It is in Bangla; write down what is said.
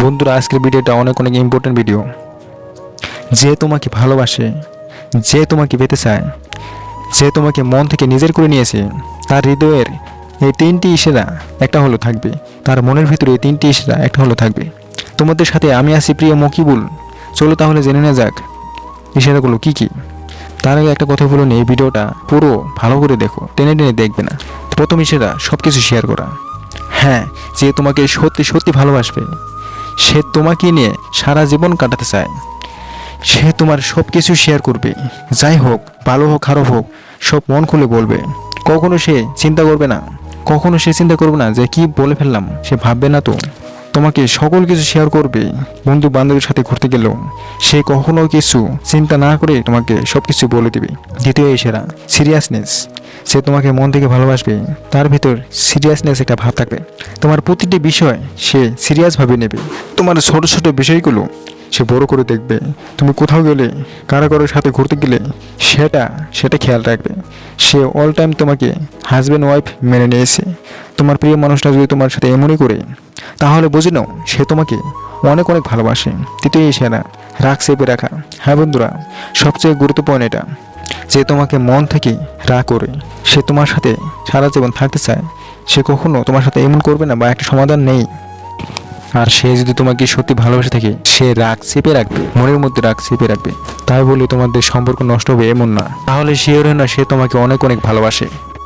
বন্ধুরা, আজকের ভিডিওটা অনেক অনেক ইম্পর্টেন্ট ভিডিও যে তোমাকে ভালোবাসে, যে তোমাকে পেতে চায়, যে তোমাকে মন থেকে নিজের করে নিয়েছে, তার হৃদয়ের এই তিনটি ইশারা একটা হলো থাকবে। তার মনের ভিতরে এই তিনটি ইশারা একটা হলো থাকবে। তোমাদের সাথে আমি আছি প্রিয় মকিবুল। চলো তাহলে জেনে নেওয়া যাক, ইশারাগুলো কি কি? তার আগে একটা কথা বলুন এই ভিডিওটা পুরো ভালো করে দেখো, টেনে টেনে দেখবে না। প্রথম ইশারা সব কিছু শেয়ার করা। হ্যাঁ যে তোমাকে সত্যি সত্যি ভালোবাসবে সে তোমাকে নিয়ে সারা জীবন কাটাতে চায়। সে তোমার সব কিছু শেয়ার করবে। যাই হোক, ভালো হোক, খারাপ হোক, সব মন খুলে বলবে। কখনো সে চিন্তা করবে না। কখনো সে চিন্তা করবে না যে কি বলে ফেললাম, সে ভাববে না তো। তোমাকে সকল কিছু শেয়ার করবে। বন্ধু বান্ধবের সাথে ঘুরতে গেলেও সে কখনো কিছু চিন্তা না করে তোমাকে সব কিছু বলে দিবে। দ্বিতীয় সেরা সিরিয়াসনেস সে তোমাকে মন থেকে ভালোবাসবে। তার ভিতর সিরিয়াসনেস একটা ভাব থাকবে। তোমার প্রতিটি বিষয় সে সিরিয়াসভাবে নেবে। তোমার ছোট ছোট বিষয়গুলো সে বড় করে দেখবে। তুমি কোথাও গেলে কারা কারোর সাথে ঘুরতে গেলে, সেটা সেটা খেয়াল রাখবে। সে অল টাইম তোমাকে হাজব্যান্ড ওয়াইফ মেনে নিয়েছে। তোমার প্রিয় মানুষটা যদি তোমার সাথে এমনই করে, তাহলে বুঝে নাও, সে তোমাকে অনেক অনেক ভালোবাসে। তৃতীয় সেরা, রাগ চেপে রাখা। হ্যাঁ বন্ধুরা, সবচেয়ে গুরুত্বপূর্ণ এটা। যে তোমাকে মন থেকে রা করে, সে তোমার সাথে সারা জীবন থাকতে চায়, সে কখনো তোমার সাথে এমন করবে না বা একটা সমাধান নেই। আর সে যদি তোমাকে সত্যি ভালোবেসে থাকে, সে রাগ চেপে রাখবে, মনের মধ্যে রাগ চেপে রাখবে। তাই বলে তোমাদের সম্পর্ক নষ্ট হবে এমন না। তাহলে সে না সে তোমাকে অনেক অনেক ভালোবাসে।